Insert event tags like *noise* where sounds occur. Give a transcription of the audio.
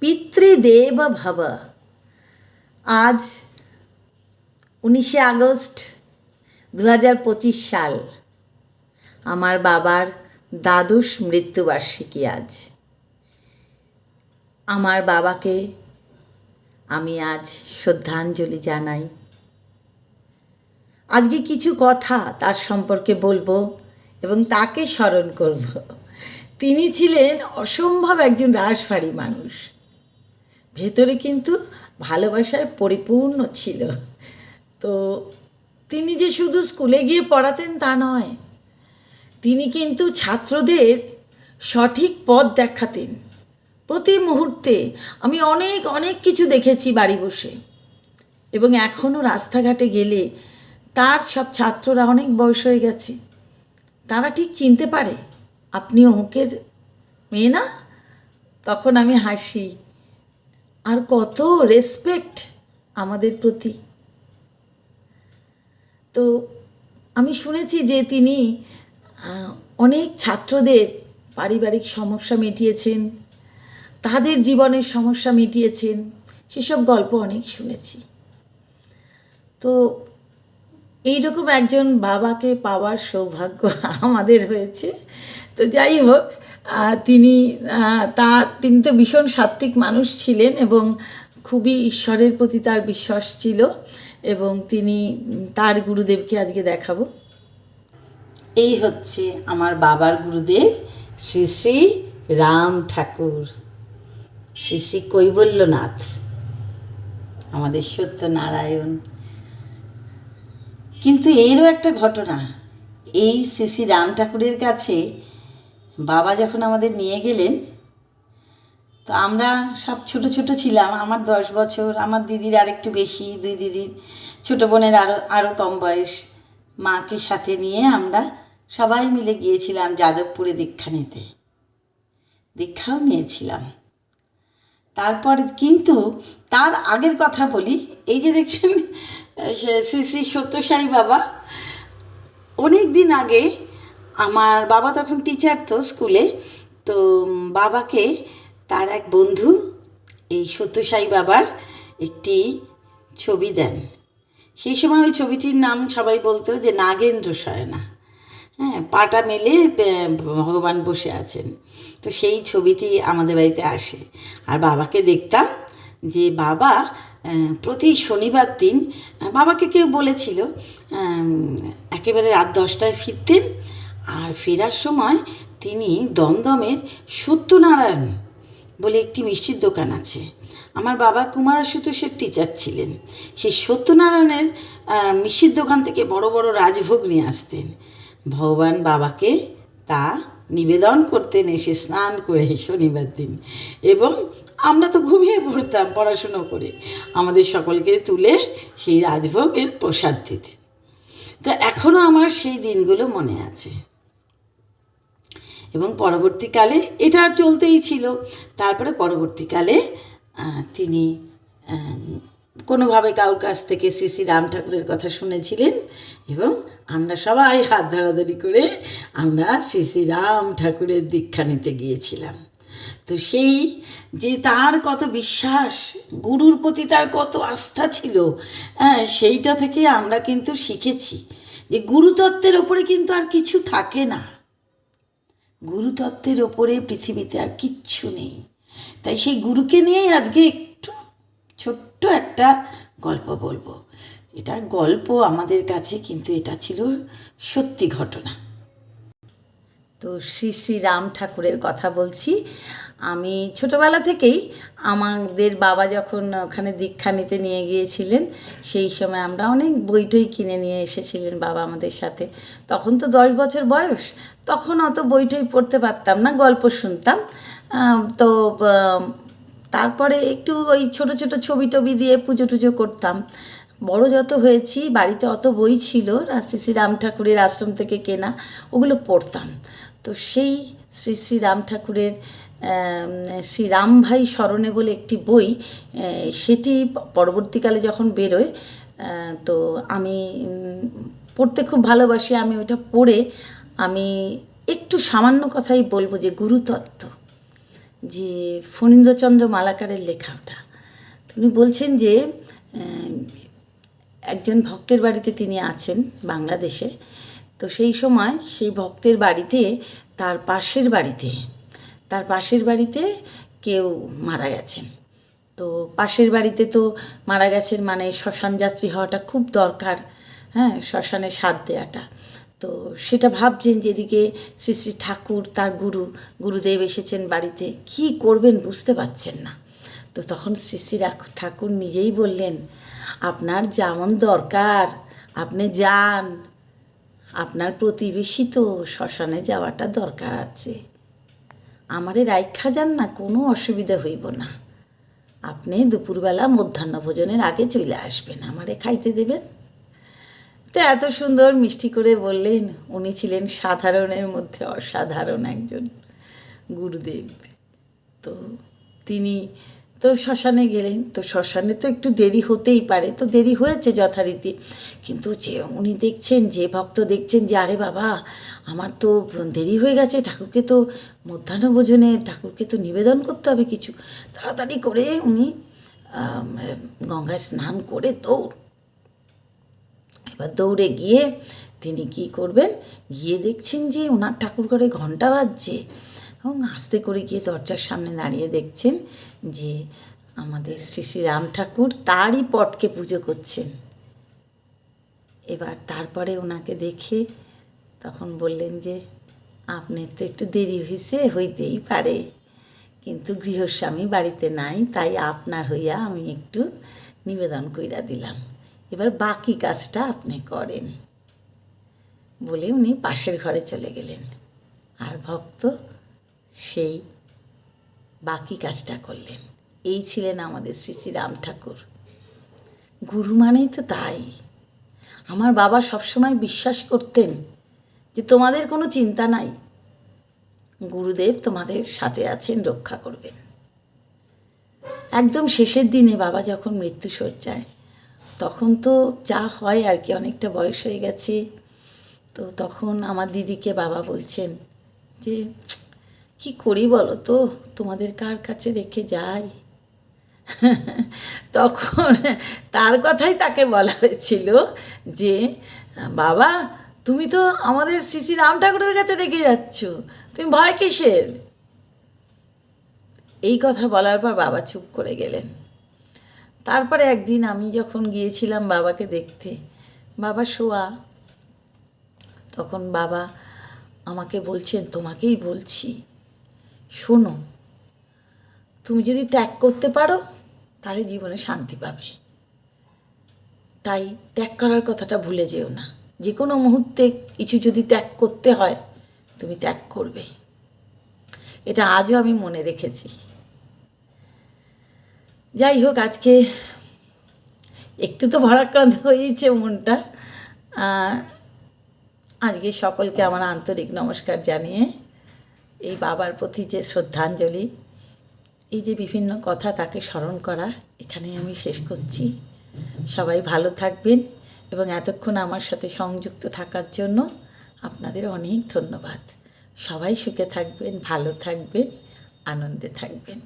পিতৃদেব ভব। আজ উনিশে আগস্ট দু হাজার পঁচিশ সাল। আমার বাবার দ্বাদশ মৃত্যুবার্ষিকী আজ। আমার বাবাকে আমি আজ শ্রদ্ধাঞ্জলি জানাই। আজকে কিছু কথা তার সম্পর্কে বলব এবং তাকে স্মরণ করব। তিনি ছিলেন অসম্ভব একজন রাসভারী মানুষ। ভেতরে কিন্তু ভালোবাসায় পরিপূর্ণ ছিল। তো তিনি যে শুধু স্কুলে গিয়ে পড়াতেন তা নয়, তিনি কিন্তু ছাত্রদের সঠিক পথ দেখাতেন। প্রতি মুহূর্তে আমি অনেক অনেক কিছু দেখেছি বাড়ি বসে। এবং এখনও রাস্তাঘাটে গেলে তার সব ছাত্ররা অনেক বয়স হয়ে গেছে। তারা ঠিক চিনতে পারে, আপনি অমুকের মেয়ে না? তখন আমি হাসি আর কত রেসপেক্ট আমাদের প্রতি। তো আমি শুনেছি যে তিনি অনেক ছাত্রদের পারিবারিক সমস্যা মিটিয়েছেন, তাদের জীবনের সমস্যা মিটিয়েছেন, সেসব গল্প অনেক শুনেছি। তো এইরকম একজন বাবাকে পাওয়ার সৌভাগ্য *laughs* আমাদের হয়েছে। তো যাই হোক তিনি তার, তিনি তো ভীষণ সাত্ত্বিক মানুষ ছিলেন এবং খুবই ঈশ্বরের প্রতি তার বিশ্বাস ছিল এবং তিনি তার গুরুদেবকে আজকে দেখাবো। এই হচ্ছে আমার বাবার গুরুদেব, শ্রী শ্রী রাম ঠাকুর। শ্রী শ্রী কৈবল্যনাথ, আমাদের সত্যনারায়ণ। কিন্তু এরও একটা ঘটনা, এই শ্রী শ্রী রাম ঠাকুরের কাছে বাবা যখন আমাদের নিয়ে গেলেন, তো আমরা সব ছোট ছোট ছিলাম। আমার দশ বছর, আমার দিদির আরেকটু বেশি, দুই দিদির, ছোট বোনের আরও আরও কম বয়স। মাকে সাথে নিয়ে আমরা সবাই মিলে গিয়েছিলাম যাদবপুরে দীক্ষা নিতে। দীক্ষাও নিয়েছিলাম। তারপর কিন্তু তার আগের কথা বলি, এই যে দেখছেন শ্রী শ্রী সত্যসাই বাবা, অনেক দিন আগে আমার বাবা তখন টিচার তো স্কুলে তো বাবাকে তার এক বন্ধু, এই সত্যসাই বাবার একটি ছবি দেন। সেই সময় ওই ছবিটির নাম সবাই বলতো যে নাগেন্দ্র শয়না হ্যাঁ পাটা মেলে ভগবান বসে আছেন। তো সেই ছবিটি আমাদের বাড়িতে আসে। আর বাবাকে দেখতাম যে বাবা প্রতি শনিবার দিন, বাবাকে কেউ বলেছিল একেবারে রাত দশটায় ফিরতেন। আর ফেরার সময় তিনি দমদমের সত্যনারায়ণ বলে একটি মিষ্টির দোকান আছে। আমার বাবা কুমার আশুতোষের টিচার ছিলেন। সেই সত্যনারায়ণের মিষ্টির দোকান থেকে বড় বড় রাজভোগ নিয়ে আসতেন। ভগবান বাবাকে তা নিবেদন করতেন, এসে স্নান করে শনিবার দিন। এবং আমরা তো ঘুমিয়ে পড়তাম পড়াশুনো করে। আমাদের সকলকে তুলে সেই রাজভোগের প্রসাদ দিতেন। তো এখনও আমার সেই দিনগুলো মনে আছে। এবং পরবর্তীকালে এটা আর চলতেই ছিল। তারপরে পরবর্তীকালে তিনি কোনোভাবে কারোর কাছ থেকে শ্রী শ্রী রাম ঠাকুরের কথা শুনেছিলেন এবং আমরা সবাই হাত ধরাধরি করে আমরা শ্রী শ্রী রাম ঠাকুরের দীক্ষা নিতে গিয়েছিলাম। তো সেই যে তার কত বিশ্বাস, গুরুর প্রতি তার কত আস্থা ছিল হ্যাঁ সেইটা থেকে আমরা কিন্তু শিখেছি যে গুরুতত্ত্বের ওপরে কিন্তু আর কিছু থাকে না। গুরুতত্ত্বের ওপরে পৃথিবীতে আর কিচ্ছু নেই। তাই সেই গুরুকে নিয়েই আজকে একটু ছোট্ট একটা গল্প বলব। এটা গল্প আমাদের কাছে কিন্তু এটা ছিল সত্যি ঘটনা। তো শ্রী শ্রী রাম ঠাকুরের কথা বলছি। আমি ছোটবেলা থেকেই আমাদের বাবা যখন ওখানে দীক্ষা নিতে নিয়ে গিয়েছিলেন, সেই সময় আমরা অনেক বইটই কিনে নিয়ে এসেছিলেন বাবা আমাদের সাথে। তখন তো দশ বছর বয়স, তখন অত বইটই পড়তে পারতাম না, গল্প শুনতাম। তো তারপরে একটু ওই ছোট ছোট ছবি টবি দিয়ে পুজো টুজো করতাম। বড় যত হয়েছি, বাড়িতে অত বই ছিল শ্রী শ্রী রাম ঠাকুরের আশ্রম থেকে কেনা, ওগুলো পড়তাম। তো সেই শ্রী শ্রী রাম ঠাকুরের শ্রী রাম ভাই স্মরণে বলে একটি বই সেটি পরবর্তীকালে যখন বেরোয় তো আমি পড়তে খুব ভালোবাসি, আমি ওইটা পড়ে আমি একটু সামান্য কথাই বলব যে গুরুতত্ত্ব যে ফণীন্দ্রচন্দ্র মালাকারের লেখা ওটা উনি বলছেন যে একজন ভক্তের বাড়িতে তিনি আছেন বাংলাদেশে, তো সেই সময় সেই ভক্তের বাড়িতে, তার পাশের বাড়িতে তার পাশের বাড়িতে কেউ মারা গেছেন। তো পাশের বাড়িতে তো মারা গেছেন মানে শ্মশান যাত্রী হওয়াটা খুব দরকার হ্যাঁ শ্মশানে সাথ দেওয়াটা তো সেটা ভাবছেন যেদিকে শ্রী শ্রী ঠাকুর, তার গুরু, গুরুদেব এসেছেন বাড়িতে, কি করবেন বুঝতে পারছেন না। তো তখন শ্রী শ্রী ঠাকুর নিজেই বললেন, আপনার যেমন দরকার, আপনি যান। আপনার প্রতিবেশী তো শ্মশানে যাওয়াটা দরকার আছে। আমারে রাইখা যান না, কোনো অসুবিধা হইব না। আপনি দুপুরবেলা মধ্যাহ্ন ভোজনের আগে চলে আসবেন, আমারে খাইতে দেবেন। তো এত সুন্দর মিষ্টি করে বললেন, উনি ছিলেন সাধারণের মধ্যে অসাধারণ একজন গুরুদেব। তো তিনি তো শ্মশানে গেলেন। তো শ্মশানে তো একটু দেরি হতেই পারে। তো দেরি হয়েছে যথারীতি। কিন্তু যে উনি দেখছেন, যে ভক্ত দেখছেন যে, আরে বাবা, আমার তো দেরি হয়ে গেছে। ঠাকুরকে তো মধ্যাহ্ন ভোজনে ঠাকুরকে তো নিবেদন করতে হবে কিছু। তাড়াতাড়ি করে উনি গঙ্গায় স্নান করে দৌড়। এবার দৌড়ে গিয়ে তিনি কি করবেন? গিয়ে দেখছেন যে, ওনার ঠাকুর ঘরে ঘণ্টা বাজছে। এবং আস্তে করে গিয়ে দরজার সামনে দাঁড়িয়ে দেখছেন যে আমাদের শ্রী শ্রী রাম ঠাকুর তারই পটকে পুজো করছেন। এবার তারপরে ওনাকে দেখে তখন বললেন যে আপনার তো একটু দেরি হয়েছে হইতেই পারে। কিন্তু গৃহস্বামী বাড়িতে নাই, তাই আপনার হইয়া আমি একটু নিবেদন কইরা দিলাম। এবার বাকি কাজটা আপনি করেন। বলে উনি পাশের ঘরে চলে গেলেন। আর ভক্ত সেই বাকি কাজটা করলেন। এই ছিলেন আমাদের শ্রী শ্রী রাম ঠাকুর। গুরু মানেই তো তাই। আমার বাবা সবসময় বিশ্বাস করতেন যে তোমাদের কোনো চিন্তা নাই। গুরুদেব তোমাদের সাথে আছেন, রক্ষা করবেন। একদম শেষের দিনে বাবা যখন মৃত্যু সজ্জায় তখন তো যা হয় আর কি, অনেকটা বয়স হয়ে গেছে। তো তখন আমার দিদিকে বাবা বলছেন যে কি করি বলো তো? তোমাদের কার কাছে রেখে যাই? *laughs* তখন তার কথাই তাকে বলা হয়েছিল যে, বাবা, তুমি তো আমাদের শ্রী রাম ঠাকুরের কাছে রেখে যাচ্ছ। তুমি ভয় কিসের? এই কথা বলার পর বাবা চুপ করে গেলেন। তারপরে একদিন আমি যখন গিয়েছিলাম বাবাকে দেখতে, বাবা শোয়া, তখন বাবা আমাকে বলছেন, তোমাকেই বলছি। শোনো, তুমি যদি ত্যাগ করতে পারো, তাহলে জীবনে শান্তি পাবে। তাই ত্যাগ করার কথাটা ভুলে যেও না। যে কোনো মুহূর্তে কিছু যদি ত্যাগ করতে হয়, তুমি ত্যাগ করবে। এটা আজও আমি মনে রেখেছি। যাই হোক, আজকে একটু তো ভারাক্রান্ত হয়েছে মনটা। আজকে সকলকে আমার আন্তরিক নমস্কার জানিয়ে এই বাবার প্রতি যে শ্রদ্ধাঞ্জলি, এই যে বিভিন্ন কথা তাকে স্মরণ করা, এখানে আমি শেষ করছি। সবাই ভালো থাকবেন এবং এতক্ষণ আমার সাথে সংযুক্ত থাকার জন্য আপনাদের অনেক ধন্যবাদ। সবাই সুখে থাকবেন, ভালো থাকবেন, আনন্দে থাকবেন।